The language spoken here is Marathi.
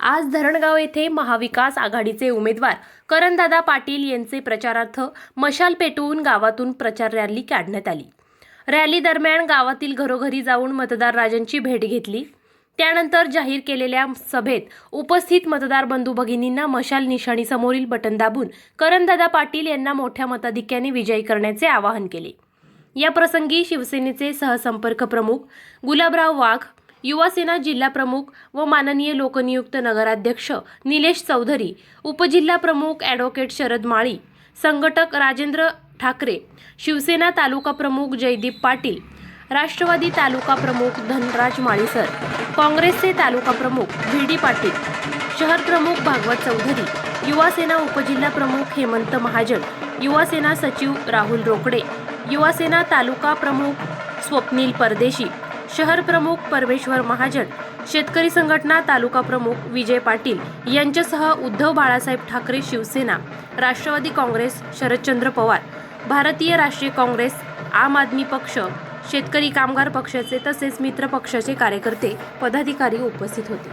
आज धरणगाव येथे महाविकास आघाडीचे उमेदवार करणदादा पाटील यांचे प्रचारार्थ मशाल पेटवून गावातून प्रचार रॅली काढण्यात आली. रॅली दरम्यान गावातील घरोघरी जाऊन मतदार राजांची भेट घेतली. त्यानंतर जाहीर केलेल्या सभेत उपस्थित मतदार बंधू भगिनींना मशाल निशाणीसमोरील बटन दाबून करणदादा पाटील यांना मोठ्या मताधिक्याने विजयी करण्याचे आवाहन केले. या प्रसंगी शिवसेनेचे सहसंपर्क प्रमुख गुलाबराव वाघ युवासेना जिल्हाप्रमुख व माननीय लोकनियुक्त नगराध्यक्ष निलेश चौधरी उपजिल्हा प्रमुख ॲडव्होकेट शरद माळी संघटक राजेंद्र ठाकरे शिवसेना तालुका प्रमुख जयदीप पाटील राष्ट्रवादी तालुका प्रमुख धनराज माळीसर काँग्रेसचे तालुका प्रमुख व्ही डी पाटील शहर प्रमुख भागवत चौधरी युवासेना उपजिल्हा प्रमुख हेमंत महाजन युवासेना सचिव राहुल रोकडे युवासेना तालुका प्रमुख स्वप्नील परदेशी शहर प्रमुख परमेश्वर महाजन शेतकरी संघटना तालुका प्रमुख विजय पाटील यांच्यासह उद्धव बाळासाहेब ठाकरे शिवसेना राष्ट्रवादी काँग्रेस शरदचंद्र पवार भारतीय राष्ट्रीय काँग्रेस आम आदमी पक्ष शेतकरी कामगार पक्षाचे तसेच मित्र पक्षाचे कार्यकर्ते पदाधिकारी उपस्थित होते.